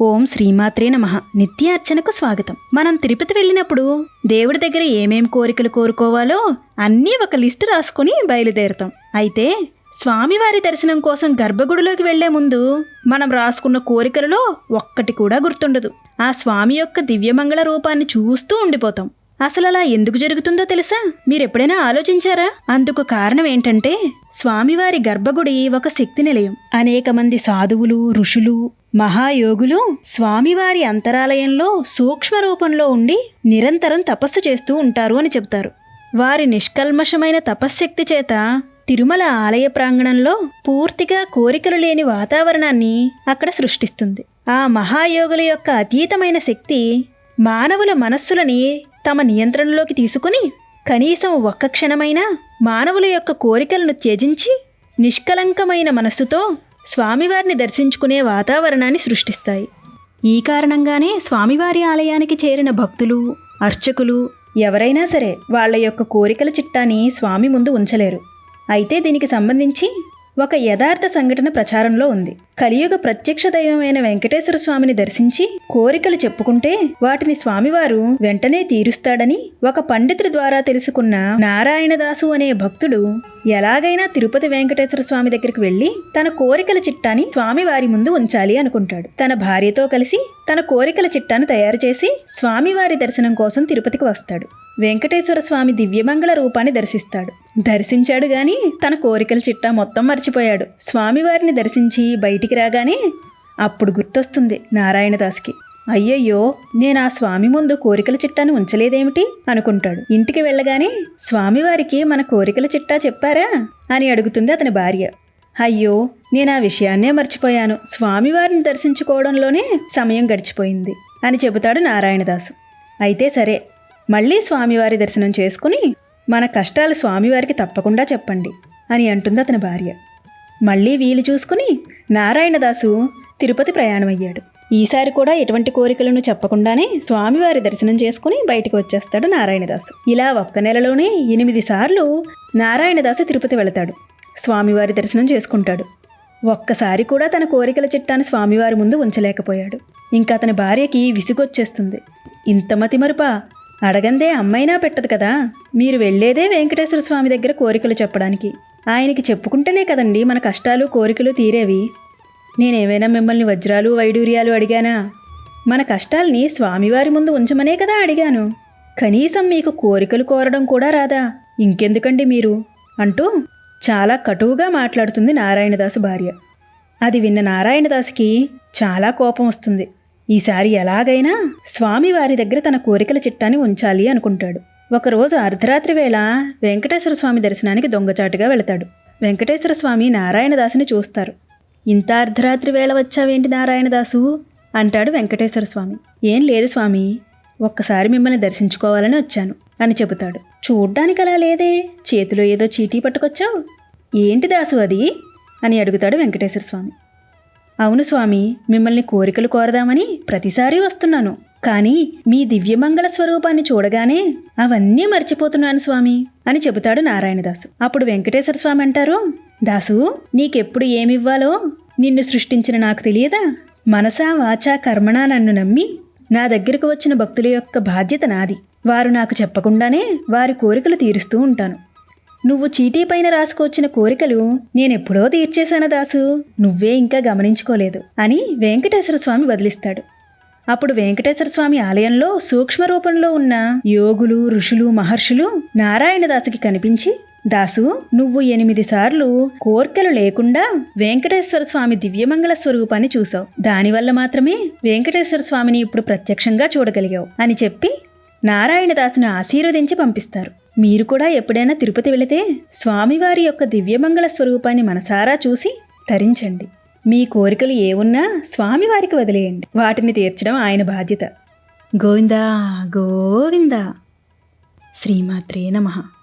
ఓం శ్రీమాత్రే నమ. నిత్య అర్చనకు స్వాగతం. మనం తిరుపతి వెళ్ళినప్పుడు దేవుడి దగ్గర ఏమేం కోరికలు కోరుకోవాలో అన్నీ ఒక లిస్టు రాసుకుని బయలుదేరుతాం. అయితే స్వామివారి దర్శనం కోసం గర్భగుడిలోకి వెళ్ళే ముందు మనం రాసుకున్న కోరికలలో ఒక్కటి కూడా గుర్తుండదు. ఆ స్వామి యొక్క దివ్యమంగళ రూపాన్ని చూస్తూ ఉండిపోతాం. అసలు అలా ఎందుకు జరుగుతుందో తెలుసా? మీరెప్పుడైనా ఆలోచించారా? అందుకు కారణం ఏంటంటే స్వామివారి గర్భగుడి ఒక శక్తి నిలయం. అనేక మంది సాధువులు ఋషులు మహాయోగులు స్వామివారి అంతరాలయంలో సూక్ష్మ రూపంలో ఉండి నిరంతరం తపస్సు చేస్తూ ఉంటారు అని చెబుతారు. వారి నిష్కల్మషమైన తపశ్శక్తి చేత తిరుమల ఆలయ ప్రాంగణంలో పూర్తిగా కోరికలు లేని వాతావరణాన్ని అక్కడ సృష్టిస్తుంది. ఆ మహాయోగుల యొక్క అతీతమైన శక్తి మానవుల మనస్సులని తమ నియంత్రణలోకి తీసుకుని కనీసం ఒక్క క్షణమైనా మానవుల యొక్క కోరికలను త్యజించి నిష్కలంకమైన మనస్సుతో స్వామివారిని దర్శించుకునే వాతావరణాన్ని సృష్టిస్తాయి. ఈ కారణంగానే స్వామివారి ఆలయానికి చేరిన భక్తులు అర్చకులు ఎవరైనా సరే వాళ్ళ యొక్క కోరికల చిట్టాని స్వామి ముందు ఉంచలేరు. అయితే దీనికి సంబంధించి ఒక యథార్థ సంఘటన ప్రచారంలో ఉంది. కలియుగ ప్రత్యక్ష దైవమైన వెంకటేశ్వర స్వామిని దర్శించి కోరికలు చెప్పుకుంటే వాటిని స్వామివారు వెంటనే తీరుస్తాడని ఒక పండితుడి ద్వారా తెలుసుకున్న నారాయణదాసు అనే భక్తుడు ఎలాగైనా తిరుపతి వెంకటేశ్వర స్వామి దగ్గరికి వెళ్ళి తన కోరికల చిట్టాని స్వామివారి ముందు ఉంచాలి అనుకుంటాడు. తన భార్యతో కలిసి తన కోరికల చిట్టాను తయారు చేసి స్వామివారి దర్శనం కోసం తిరుపతికి వస్తాడు. వెంకటేశ్వర స్వామి దివ్యమంగళ రూపాన్ని దర్శిస్తాడు. దర్శించాడు గాని తన కోరికల చిట్టా మొత్తం మర్చిపోయాడు. స్వామివారిని దర్శించి బయటికి రాగానే అప్పుడు గుర్తొస్తుంది నారాయణదాస్కి. అయ్యయ్యో నేను ఆ స్వామి ముందు కోరికల చిట్టాను ఉంచలేదేమిటి? అనుకుంటాడు. ఇంటికి వెళ్ళగానే స్వామివారికి మన కోరికల చిట్టా చెప్పారా? అని అడుగుతుంది అతని భార్య. అయ్యో నేను ఆ విషయాన్నే మర్చిపోయాను. స్వామివారిని దర్శించుకోవడంలోనే సమయం గడిచిపోయింది అని చెబుతాడు నారాయణదాసు. అయితే సరే మళ్ళీ స్వామివారి దర్శనం చేసుకుని మన కష్టాలు స్వామివారికి తప్పకుండా చెప్పండి అని అంటుంది అతని భార్య. మళ్ళీ వీలు చూసుకుని నారాయణదాసు తిరుపతి ప్రయాణమయ్యాడు. ఈసారి కూడా ఎటువంటి కోరికలను చెప్పకుండానే స్వామివారి దర్శనం చేసుకుని బయటకు వచ్చేస్తాడు నారాయణదాసు. ఇలా ఒక్క నెలలోనే ఎనిమిది సార్లు నారాయణదాసు తిరుపతి వెళతాడు. స్వామివారి దర్శనం చేసుకుంటాడు. ఒక్కసారి కూడా తన కోరికల చిట్టాను స్వామివారి ముందు ఉంచలేకపోయాడు. ఇంకా అతని భార్యకి విసుగొచ్చేస్తుంది. ఇంత మతిమరుపా? అడగందే అమ్మైనా పెట్టదు కదా. మీరు వెళ్ళేదే వెంకటేశ్వర స్వామి దగ్గర కోరికలు చెప్పడానికి. ఆయనకి చెప్పుకుంటేనే కదండి మన కష్టాలు కోరికలు తీరేవి. నేనేమైనా మిమ్మల్ని వజ్రాలు వైడూర్యాలు అడిగానా? మన కష్టాల్ని స్వామివారి ముందు ఉంచమనే కదా అడిగాను. కనీసం మీకు కోరికలు కోరడం కూడా రాదా? ఇంకెందుకండి మీరు? అంటూ చాలా కటువుగా మాట్లాడుతుంది నారాయణదాసు భార్య. అది విన్న నారాయణదాసుకి చాలా కోపం వస్తుంది. ఈసారి ఎలాగైనా స్వామివారి దగ్గర తన కోరికల చిట్టాని ఉంచాలి అనుకుంటాడు. ఒకరోజు అర్ధరాత్రి వేళ వెంకటేశ్వర స్వామి దర్శనానికి దొంగచాటుగా వెళతాడు. వెంకటేశ్వర స్వామి నారాయణదాసుని చూస్తారు. ఇంత అర్ధరాత్రి వేళ వచ్చావేంటి నారాయణదాసు అంటాడు వెంకటేశ్వర స్వామి. ఏం లేదు స్వామి ఒక్కసారి మిమ్మల్ని దర్శించుకోవాలని వచ్చాను అని చెబుతాడు. చూడ్డానికి అలా లేదే? చేతిలో ఏదో చీటీ పట్టుకొచ్చావు? ఏంటి దాసు అది అని అడుగుతాడు వెంకటేశ్వర స్వామి. అవును స్వామి మిమ్మల్ని కోరికలు కోరదామని ప్రతిసారి వస్తున్నాను. కానీ మీ దివ్యమంగళ స్వరూపాన్ని చూడగానే అవన్నీ మర్చిపోతున్నాను స్వామి అని చెబుతాడు నారాయణదాసు. అప్పుడు వెంకటేశ్వర స్వామి అంటారు దాసు నీకెప్పుడు ఏమివ్వాలో నిన్ను సృష్టించిన నాకు తెలియదా? మనసా వాచా కర్మణా నన్ను నమ్మి నా దగ్గరకు వచ్చిన భక్తుల యొక్క బాధ్యత నాది. వారు నాకు చెప్పకుండానే వారి కోరికలు తీరుస్తూ ఉంటాను. నువ్వు చీటీ పైన రాసుకొచ్చిన కోరికలు నేనెప్పుడో తీర్చేశాను దాసు. నువ్వే ఇంకా గమనించుకోలేదు అని వెంకటేశ్వర స్వామి బదిలిస్తాడు అప్పుడు వెంకటేశ్వర స్వామి ఆలయంలో సూక్ష్మ రూపంలో ఉన్న యోగులు ఋషులు మహర్షులు నారాయణదాసుకి కనిపించి దాసు నువ్వు ఎనిమిది సార్లు కోర్కెలు లేకుండా వెంకటేశ్వర స్వామి దివ్యమంగళ స్వరూపాన్ని చూసావు దానివల్ల మాత్రమే వెంకటేశ్వర స్వామిని ఇప్పుడు ప్రత్యక్షంగా చూడగలిగావు అని చెప్పి నారాయణదాసును ఆశీర్వదించి పంపిస్తారు. మీరు కూడా ఎప్పుడైనా తిరుపతి వెళితే స్వామివారి యొక్క దివ్యమంగళ స్వరూపాన్ని మనసారా చూసి తరించండి. మీ కోరికలు ఏ ఉన్నా స్వామివారికి వదిలేయండి. వాటిని తీర్చడం ఆయన బాధ్యత. గోవిందా గోవిందా. శ్రీమాత్రే నమః.